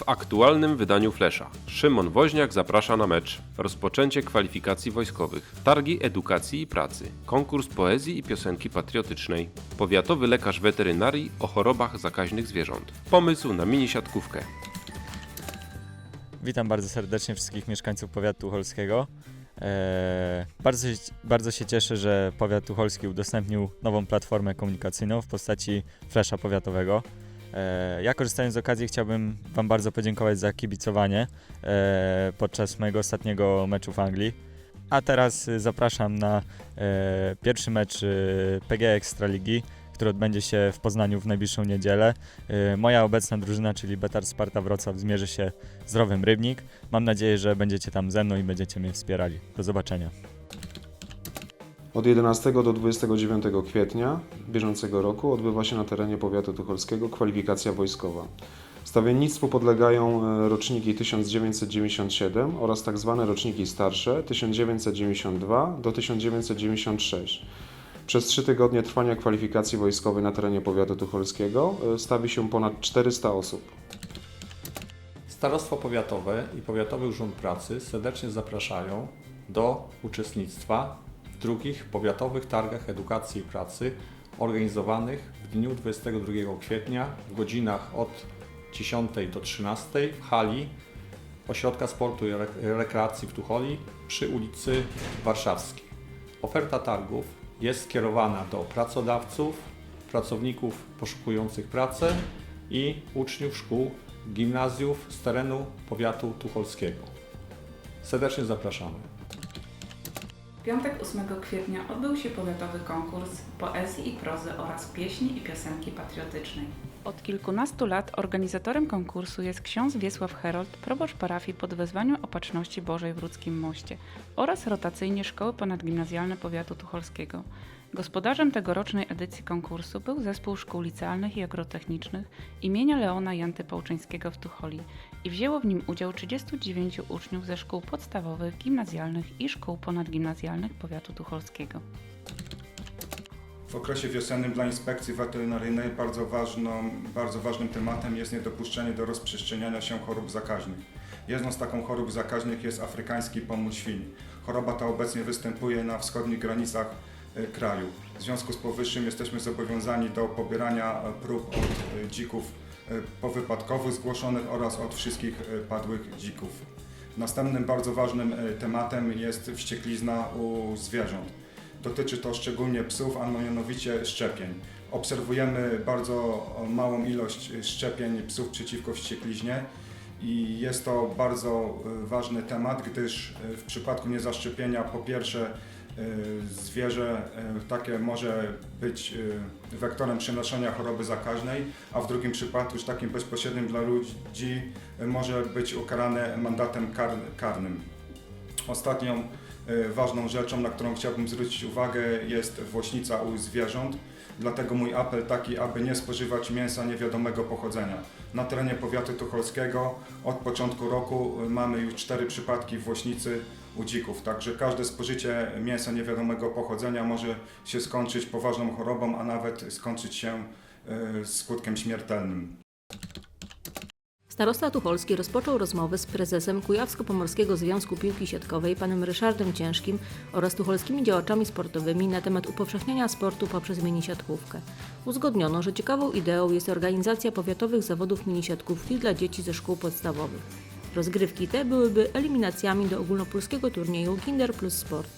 W aktualnym wydaniu Flesza Szymon Woźniak zaprasza na mecz, rozpoczęcie kwalifikacji wojskowych, targi edukacji i pracy, konkurs poezji i piosenki patriotycznej, powiatowy lekarz weterynarii o chorobach zakaźnych zwierząt, pomysł na mini siatkówkę. Witam bardzo serdecznie wszystkich mieszkańców powiatu tucholskiego. Eee, bardzo, bardzo się cieszę, że powiat tucholski udostępnił nową platformę komunikacyjną w postaci flesza powiatowego. Eee, ja korzystając z okazji chciałbym Wam bardzo podziękować za kibicowanie eee, podczas mojego ostatniego meczu w Anglii. A teraz zapraszam na e, pierwszy mecz PG Ekstraligi, który odbędzie się w Poznaniu w najbliższą niedzielę. E, moja obecna drużyna, czyli Betar Sparta Wrocław, zmierzy się z Rowem Rybnik. Mam nadzieję, że będziecie tam ze mną i będziecie mnie wspierali. Do zobaczenia. Od 11 do 29 kwietnia bieżącego roku odbywa się na terenie powiatu tucholskiego kwalifikacja wojskowa. Stawiennictwu podlegają e, roczniki 1997 oraz tzw. roczniki starsze 1992 do 1996. Przez trzy tygodnie trwania kwalifikacji wojskowej na terenie powiatu tucholskiego e, stawi się ponad 400 osób. Starostwo Powiatowe i Powiatowy Urząd Pracy serdecznie zapraszają do uczestnictwa drugich Powiatowych Targach Edukacji i Pracy organizowanych w dniu 22 kwietnia w godzinach od 10 do 13 w hali Ośrodka Sportu i Re- Rekreacji w Tucholi przy ulicy Warszawskiej. Oferta targów jest skierowana do pracodawców, pracowników poszukujących pracę i uczniów szkół gimnazjów z terenu powiatu tucholskiego. Serdecznie zapraszamy. W piątek 8 kwietnia odbył się powiatowy konkurs poezji i prozy oraz pieśni i piosenki patriotycznej. Od kilkunastu lat organizatorem konkursu jest ksiądz Wiesław Herold, proboszcz parafii pod wezwaniem Opatrzności Bożej w Rudzkim Moście oraz rotacyjnie Szkoły Ponadgimnazjalne Powiatu Tucholskiego. Gospodarzem tegorocznej edycji konkursu był Zespół Szkół Licealnych i Agrotechnicznych imienia Leona Janty Pałczyńskiego w Tucholi i wzięło w nim udział 39 uczniów ze szkół podstawowych, gimnazjalnych i szkół ponadgimnazjalnych Powiatu Tucholskiego. W okresie wiosennym dla inspekcji weterynaryjnej bardzo, ważną, bardzo ważnym tematem jest niedopuszczenie do rozprzestrzeniania się chorób zakaźnych. Jedną z taką chorób zakaźnych jest afrykański pomór świń. Choroba ta obecnie występuje na wschodnich granicach kraju. W związku z powyższym jesteśmy zobowiązani do pobierania e, prób od e, dzików e, powypadkowych zgłoszonych oraz od wszystkich e, padłych dzików. Następnym bardzo ważnym e, tematem jest wścieklizna u zwierząt. Dotyczy to szczególnie psów, a mianowicie szczepień. Obserwujemy bardzo małą ilość szczepień psów przeciwko wściekliźnie i jest to bardzo e, ważny temat, gdyż e, w przypadku niezaszczepienia po pierwsze e, zwierzę e, takie może być e, wektorem przenoszenia choroby zakaźnej, a w drugim przypadku już takim bezpośrednim dla ludzi może być ukarane mandatem kar karnym. Ostatnią ważną rzeczą, na którą chciałbym zwrócić uwagę jest wośnica u zwierząt. Dlatego mój apel taki, aby nie spożywać mięsa niewiadomego pochodzenia. Na terenie powiatu tucholskiego od początku roku e, mamy już cztery przypadki wośnicy u dzików. Także każde spożycie mięsa niewiadomego pochodzenia może się skończyć poważną chorobą, a nawet skończyć się e, skutkiem śmiertelnym. Starosta Tucholski rozpoczął rozmowy z prezesem Kujawsko-Pomorskiego Związku Piłki Siatkowej panem Ryszardem Ciężkim oraz tucholskimi działaczami sportowymi na temat upowszechniania sportu poprzez minisiatkówkę. Uzgodniono, że ciekawą ideą jest organizacja powiatowych zawodów minisiatkówki dla dzieci ze szkół podstawowych. Rozgrywki te byłyby eliminacjami do ogólnopolskiego turnieju Kinder Plus Sport.